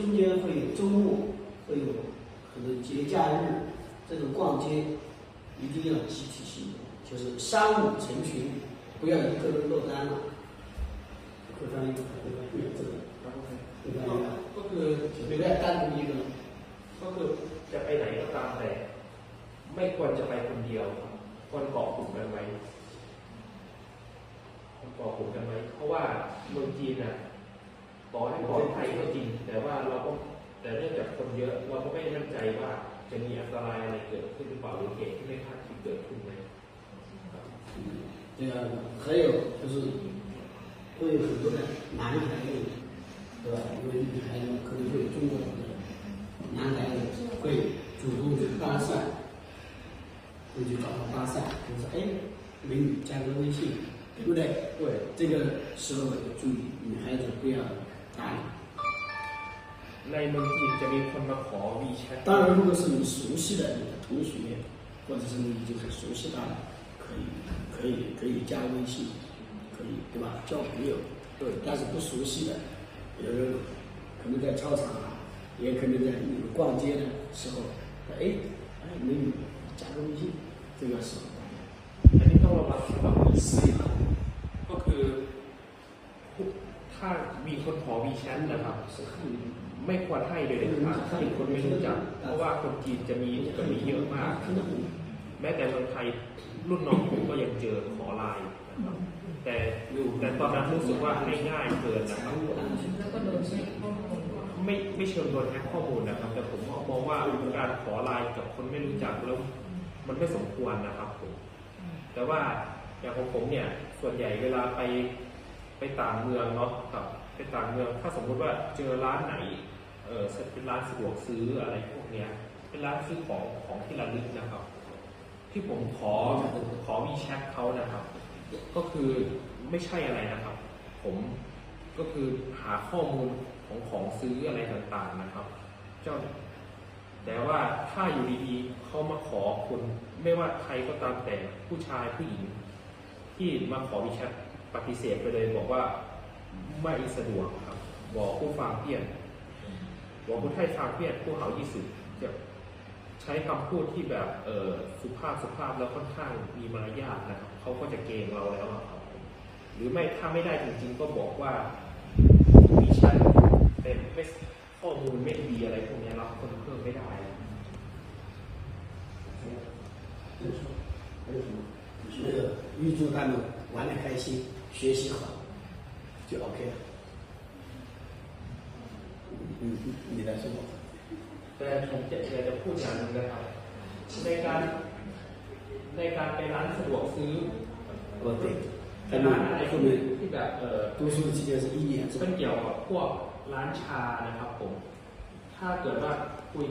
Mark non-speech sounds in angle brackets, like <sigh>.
中间会有周末，会有可能节假日，这种逛街一定要集体性的，就是三五成群，不要一个人落单了。会翻译，会翻译这个，会翻译， ก็คือ 不要单独一个人。 ก็คือจะไปไหนก็ตามแต่ ไม่ควรจะไปคนเดียวครับควรเกาะกลุ่มกันไว้ควรเกาะกลุ่มกันไว้ เพราะว่าเมืองจีนน่ะ ไม่มั่นใจว่าจะมีอันตรายอะไรเกิดขึ้นหรือเปล่าหรือเหตุที่ไม่คาดคิดเกิดขึ้นไหมครับ 这个还有就是会有很多的男孩子，对吧？因为女孩子可能会有中国的男孩子会主动去搭讪，会去找他搭讪，就说哎，美女加个微信，对不对？对这个时候要注意，女孩子不要搭理。 ในเมืองจีนจะมีคนมาขอวีแชท 当然，如果是你熟悉的你的同学，或者是你已经很熟悉他了，可以可以可以加微信，可以对吧？交朋友，对。但是不熟悉的，有人可能在操场啊，也可能在你们逛街的时候，哎哎美女加个微信，这个时候大家 อันนี้ต้องระวังระวัง 试一下。 ก็คือถ้ามีคนขอวีแชทนะครับ <laughs> ไม่ควรให้โดยเด็ดขาดถ้าเป็นคนไม่รู้จัก เพราะว่าคนจีนจะมีจะมีเยอะมาก แม้แต่เมืองไทยรุ่นน้องผมก็ยังเจอขอไลน์นะครับแต่แต่ตอนนั้นรู้สึกว่าให้ง่ายเกินนะครับแล้วก็โดนใช้ข้อมูลไม่ไม่เชิงโดนแฮกข้อมูลนะครับ แต่ผมมองว่าการขอไลน์กับคนไม่รู้จักแล้วมันไม่สมควรนะครับผมแต่ว่าอย่างของผมเนี่ยส่วนใหญ่เวลาไปไปต่างเมืองเนาะครับ ไปต่างเมืองถ้าสมมุติว่าเจอร้านไหนเออเป็นร้านสะดวกซื้ออะไรพวกเนี้ยเป็นร้านซื้อของของที่ระลึกนะครับ ที่ผมขอขอวีแชทเขานะครับ ก็คือไม่ใช่อะไรนะครับ ผมก็คือหาข้อมูลของของซื้ออะไรต่างๆนะครับ เจ้าแต่ว่าถ้าอยู่ดีๆเขามาขอคุณไม่ว่าใครก็ตามแต่ผู้ชายผู้หญิง ที่มาขอวิแชทปฏิเสธไปเลยบอกว่า ไม่สะดวกครับ บอกผู้ฟังเพี้ยน บอกผู้ไทยฟังเพี้ยนผู้เขายี่สิบจะใช้คำพูดที่แบบเออสุภาพสุภาพแล้วค่อนข้างมีมารยาทนะครับเขาก็จะเกรงเราแล้วอะครับ หรือไม่ถ้าไม่ได้จริง ๆ ก็บอกว่ามีแชทเป็นไม่ข้อมูลไม่ดีอะไรพวกนี้รับคนเพิ่มไม่ได้ 还有什么？那个预祝他们玩的开心，学习好， 就 OK 了。嗯，你来说吧。 แต่ผมจะอยากจะพูดอย่างหนึงนะครับ ในการในการไปร้านสะดวกซื้อ 哦，对， ไป 他 ร้านอะไร 们 พว 后 กนี้ 面 ที่แบบเออ 读书期间是一年制 เป็นเกี่ยวกับพวกร้านชานะครับผม ถ้าเกิดว่าคุย